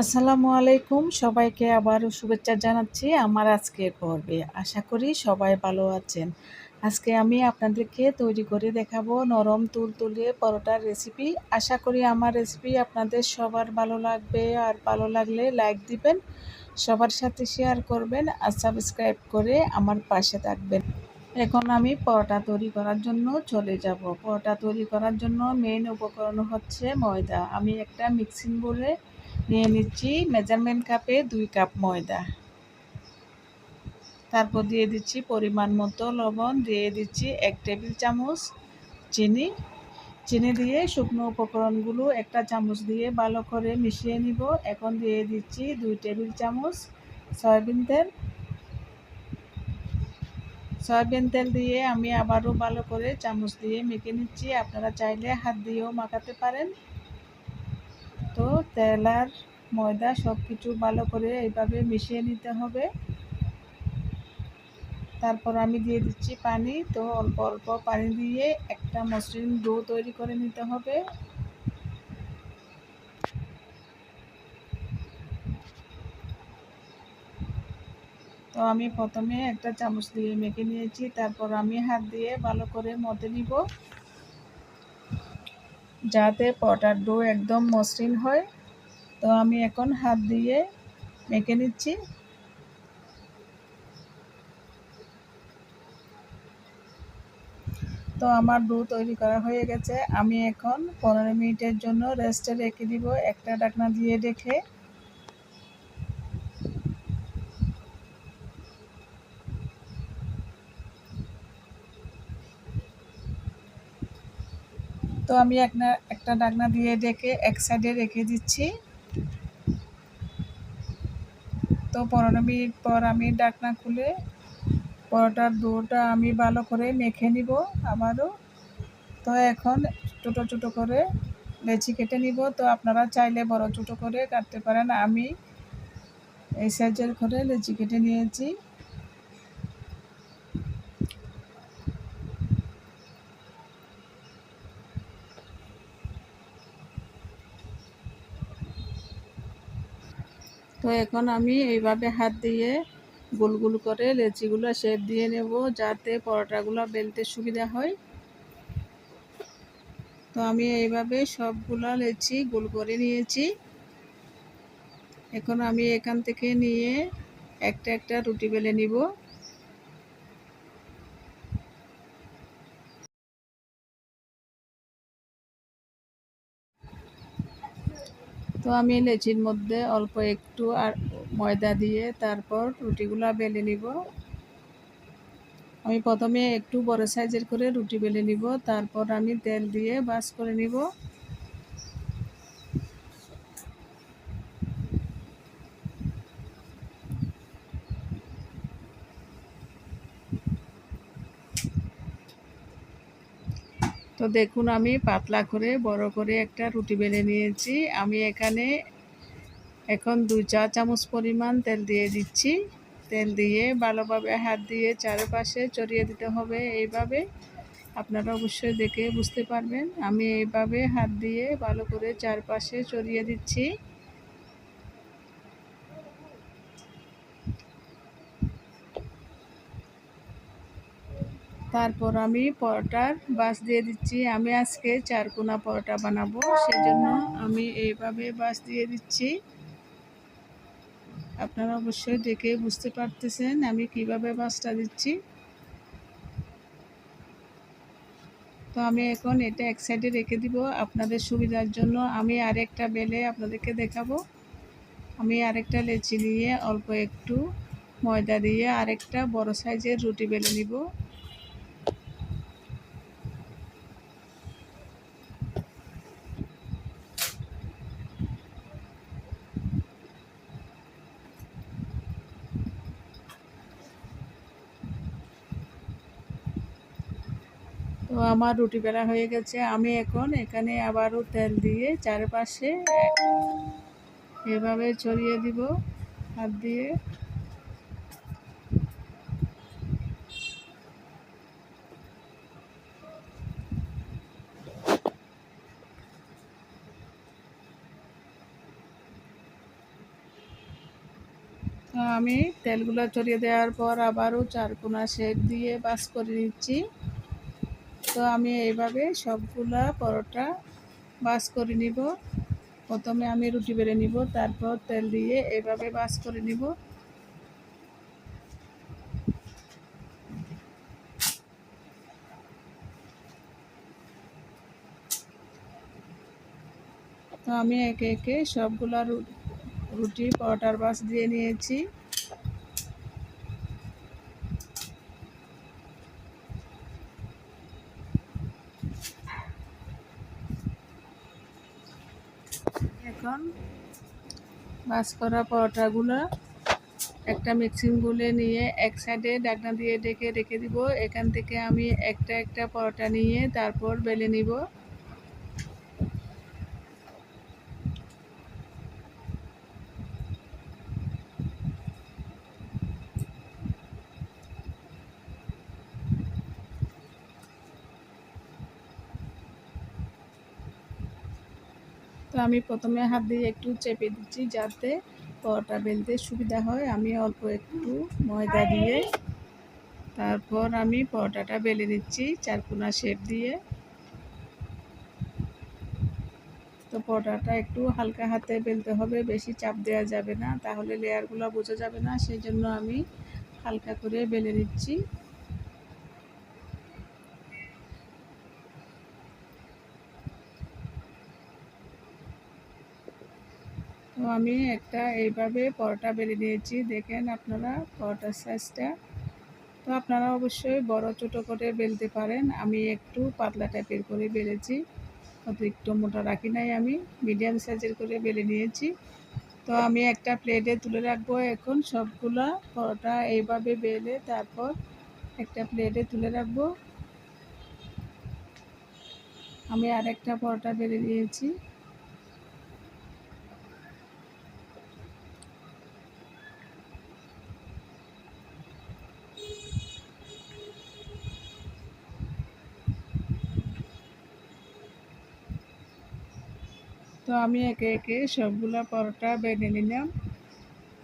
আসসালামু আলাইকুম। সবাইকে আবারও শুভেচ্ছা জানাচ্ছি আমার আজকের পর্বে। আশা করি সবাই ভালো আছেন। আজকে আমি আপনাদেরকে তৈরি করে দেখাবো নরম তুল তুলতুলে পরোটার রেসিপি আশা করি আমার রেসিপি আপনাদের সবার ভালো লাগবে। আর ভালো লাগলে লাইক দিবেন, সবার সাথে শেয়ার করবেন আর সাবস্ক্রাইব করে আমার পাশে থাকবেন। এখন আমি পরোটা তৈরি করার জন্য চলে যাব। পরোটা তৈরি করার জন্য মেন উপকরণ হচ্ছে ময়দা। আমি একটা মিক্সিং বলে নিয়ে নিচ্ছি। মেজারমেন্ট কাপে দুই কাপ ময়দা। তারপর দিয়ে দিচ্ছি পরিমাণ মতো লবণ। দিয়ে দিচ্ছি এক টেবিল চামচ চিনি। চিনি দিয়ে শুকনো উপকরণগুলো একটা চামচ দিয়ে ভালো করে মিশিয়ে নিব। এখন দিয়ে দিচ্ছি দুই টেবিল চামচ সয়াবিন তেল। সয়াবিন তেল দিয়ে আমি আবারও ভালো করে চামচ দিয়ে মেখে নিচ্ছি। আপনারা চাইলে হাত দিয়েও মাখাতে পারেন। তেল আর ময়দা সব কিছু ভালো করে এইভাবে মিশিয়ে নিতে হবে। তারপর আমি দিয়ে দিচ্ছি পানি, তো অল্প অল্প পানি দিয়ে একটা মসৃণ ডো তৈরি করে নিতে হবে। তো আমি প্রথমে একটা চামচ দিয়ে মেখে নিয়েছি, তারপর আমি হাত দিয়ে ভালো করে মতে নিব। যাতে পটার ডো একদম মসৃণ হয়। তো আমি এখন হাত দিয়ে মেখে নিচ্ছি। তো আমার ডো তৈরি করা হয়ে গেছে। আমি এখন পনেরো মিনিটের জন্য রেস্টে রেখে দিব। একটা ডাকনা দিয়ে রেখে। তো আমি একটা একটা ডাকনা দিয়ে ডেকে এক সাইডে রেখে দিচ্ছি। তো পনেরো মিনিট পর আমি ডাকনা খুলে পরোটার দুটা আমি ভালো করে মেখে নিব আবারও। তো এখন ছোটো ছোটো করে লেচি কেটে নিব। তো আপনারা চাইলে বড় ছোটো করে কাটতে পারেন। আমি এই সাইজের করে লেচি কেটে নিয়েছি। এখন আমি এইভাবে হাত দিয়ে গোল গোল করে লেচিগুলো শেপ দিয়ে নেব যাতে পরোটাগুলো বেলতে সুবিধা হয়। তো আমি এইভাবে সবগুলো লেচি গোল করে নিয়েছি। এখন আমি এখান থেকে নিয়ে একটা একটা রুটি বেলে নিব। তো আমি লেচির মধ্যে অল্প একটু আর ময়দা দিয়ে তারপর রুটিগুলো বেলে নিব। আমি প্রথমে একটু বড় সাইজের করে রুটি বেলে নিব, তারপর আমি তেল দিয়ে বাস করে নিব। তো দেখুন, আমি পাতলা করে, বড় করে একটা রুটি বেলে নিয়েছি। আমি এখানে এখন দুই চা চামচ পরিমাণ তেল দিয়ে দিচ্ছি। তেল দিয়ে ভালোভাবে হাত দিয়ে চারপাশে চড়িয়ে দিতে হবে এইভাবে। আপনারা অবশ্যই দেখে বুঝতে পারবেন। আমি এইভাবে হাত দিয়ে ভালো করে চারপাশে চড়িয়ে দিচ্ছি। তারপর আমি পরোটার বাস দিয়ে দিচ্ছি। আমি আজকে চারকোনা পরোটা বানাবো, সেজন্য আমি এইভাবে বাস দিয়ে দিচ্ছি। আপনারা অবশ্যই দেখে বুঝতে পারতেছেন আমি কীভাবে বাসটা দিচ্ছি। তো আমি এখন এটা এক সাইডে রেখে দিব। আপনাদের সুবিধার জন্য আমি আরেকটা বেলে আপনাদেরকে দেখাবো। আমি আরেকটা লেচি নিয়ে অল্প একটু ময়দা দিয়ে আরেকটা বড় সাইজের রুটি বেলে নিব। আমার রুটি বেলা হয়ে গেছে। আমি এখন এখানে আবারও তেল দিয়ে চারপাশে এভাবে ছড়িয়ে দিব, হাত দিয়ে। আমি তেলগুলো ছড়িয়ে দেওয়ার পর আবারও চারকোনা শেপ দিয়ে বাস করে নিচ্ছি। তো আমি এইভাবে সবগুলা পরোটা বাস করে নিব। প্রথমে আমি রুটি বেড়ে নিব, তারপর তেল দিয়ে এভাবে বাস করে নিব। তো আমি একে একে সবগুলা রুটি, পরোটার বাস দিয়ে নিয়েছি এখন বাস করা পরোটাগুলো একটা মিক্সিং গুলে নিয়ে এক সাইডে ডাকনা দিয়ে ডেকে রেখে দিব। এখান থেকে আমি একটা একটা পরোটা নিয়ে তারপর বেলে নিব। তো আমি প্রথমে হাত দিয়ে একটু চেপে দিচ্ছি যাতে পরোটা বেলতে সুবিধা হয়। আমি অল্প একটু ময়দা দিয়ে তারপর আমি পরোটাটা বেলে নিচ্ছি চারকোনা শেপ দিয়ে। তো পরোটাটা একটু হালকা হাতে বেলতে হবে, বেশি চাপ দেওয়া যাবে না, তাহলে লেয়ারগুলো বোঝা যাবে না, সেই জন্য আমি হালকা করে বেলে নিচ্ছি। আমি একটা এইভাবে পরোটা বেলে নিয়েছি। দেখেন আপনারা পরোটার সাইজটা তো আপনারা অবশ্যই বড় ছোটো করে বেলতে পারেন। আমি একটু পাতলা টাইপের করে বেলেছি। অতিরিক্ত মোটা রাখি নাই আমি। মিডিয়াম সাইজের করে বেলে নিয়েছি। তো আমি একটা প্লেটে তুলে রাখব এখন সবগুলা পরোটা এইভাবে বেলে তারপর একটা প্লেটে তুলে রাখব। আমি আরেকটা পরোটা বেলে নিয়েছি। তো আমি একে একে সবগুলা পরোটা বেঁধে নিলাম।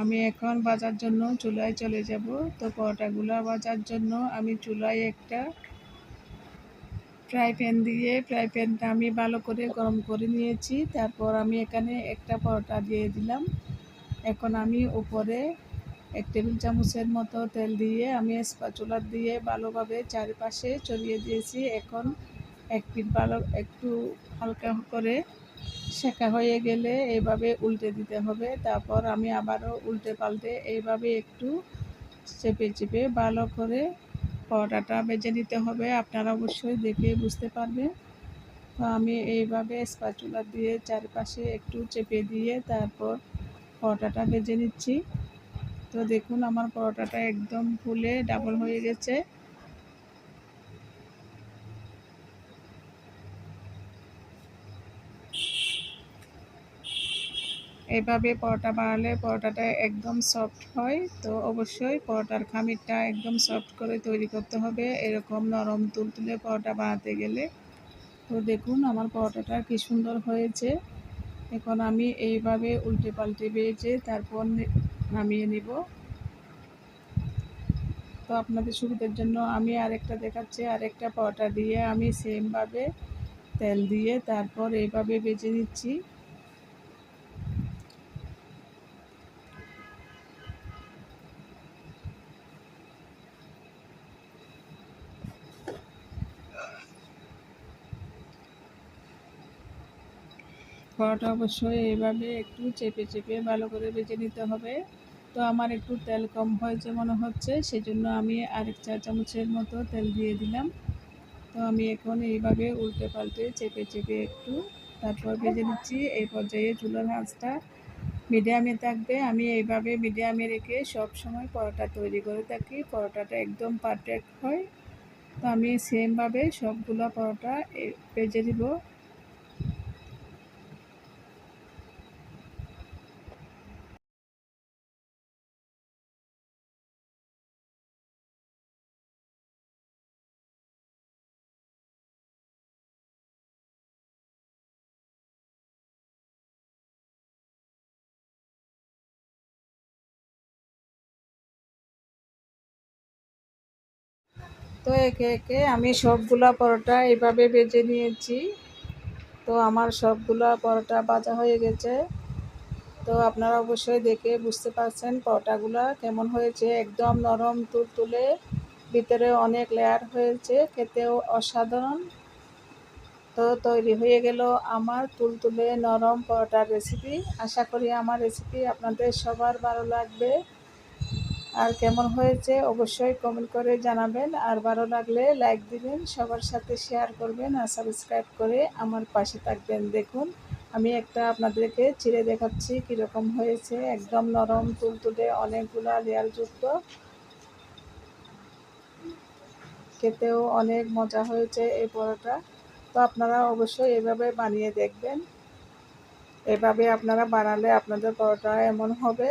আমি এখন বাজার জন্য চুলায় চলে যাব। তো পরোটাগুলো বাজার জন্য আমি চুলায় একটা ফ্রাই প্যান দিয়ে, ফ্রাই প্যানটা আমি ভালো করে গরম করে নিয়েছি। তারপর আমি এখানে একটা পরোটা দিয়ে দিলাম। এখন আমি উপরে এক টেবিল চামচের মতো তেল দিয়ে আমি স্পাচুলার দিয়ে ভালোভাবে চারিপাশে চড়িয়ে দিয়েছি। এখন এক ভালো, একটু হালকা করে শেখা হয়ে গেলে এইভাবে উল্টে দিতে হবে। তারপর আমি আবারও উল্টে পাল্টে এইভাবে একটু চেপে চেপে ভালো করে পরোটাটা বেজে নিতে হবে। আপনারা অবশ্যই দেখে বুঝতে পারবেন। তো আমি এইভাবে স্পাচুলা দিয়ে চারপাশে একটু চেপে দিয়ে তারপর পরোটাটা বেজে নিচ্ছি। তো দেখুন, আমার পরোটাটা একদম ফুলে ডাবল হয়ে গেছে। এভাবে পরোটা বানালে পরোটাটা একদম সফট হয়। তো অবশ্যই পরোটার খামিরটা একদম সফট করে তৈরি করতে হবে। এরকম নরম তুলতুলে পরোটা বানাতে গেলে। তো দেখুন আমার পরোটাটা কি সুন্দর হয়েছে। এখন আমি এইভাবে উল্টে পাল্টে বেজে তারপর নামিয়ে নিব। তো আপনাদের সুবিধার জন্য আমি আরেকটা দেখাচ্ছি। আরেকটা পরোটা দিয়ে আমি সেমভাবে তেল দিয়ে তারপর এইভাবে বেজে নিচ্ছি। পরোটা অবশ্যই এইভাবে একটু চেপে চেপে ভালো করে বেজে নিতে হবে। তো আমার একটু তেল কম হয়েছে মনে হচ্ছে, সেজন্য আমি আরেক চা চামচের মতো তেল দিয়ে দিলাম। তো আমি এখন এইভাবে উল্টে পাল্টে চেপে চেপে একটু তারপর ভেজে নিচ্ছি। এই পর্যায়ে চুলার হাঁচটা মিডিয়ামে থাকবে। আমি এইভাবে মিডিয়ামে রেখে সব সময় পরোটা তৈরি করে থাকি। পরোটাটা একদম পারফেক্ট হয়। তো আমি সেমভাবে সবগুলো পরোটা ভেজে দিব তো একে একে আমি সবগুলা পরোটা এইভাবে বেজে নিয়েছি। তো আমার সবগুলা পরোটা ভাজা হয়ে গেছে। তো আপনারা অবশ্যই দেখে বুঝতে পারছেন পরোটাগুলা কেমন হয়েছে। একদম নরম, তুলতুলে, ভিতরে অনেক লেয়ার হয়েছে, খেতেও অসাধারণ। তো তৈরি হয়ে গেল আমার তুলতুলে নরম পরোটার রেসিপি আশা করি আমার রেসিপি আপনাদের সবার ভালো লাগবে। আর কেমন হয়েছে অবশ্যই কমেন্ট করে জানাবেন। আর ভালো লাগলে লাইক দিবেন, সবার সাথে শেয়ার করবেন আর সাবস্ক্রাইব করে আমার পাশে থাকবেন। দেখুন, আমি একটা আপনাদেরকে চিড়ে দেখাচ্ছি কীরকম হয়েছে। একদম নরম, তুলতুলে, অনেকগুলা লেয়ারযুক্ত খেতেও অনেক মজা হয়েছে এই পরোটা। তো আপনারা অবশ্যই এভাবে বানিয়ে দেখবেন। এভাবে আপনারা বানালে আপনাদের পরোটা এমন হবে।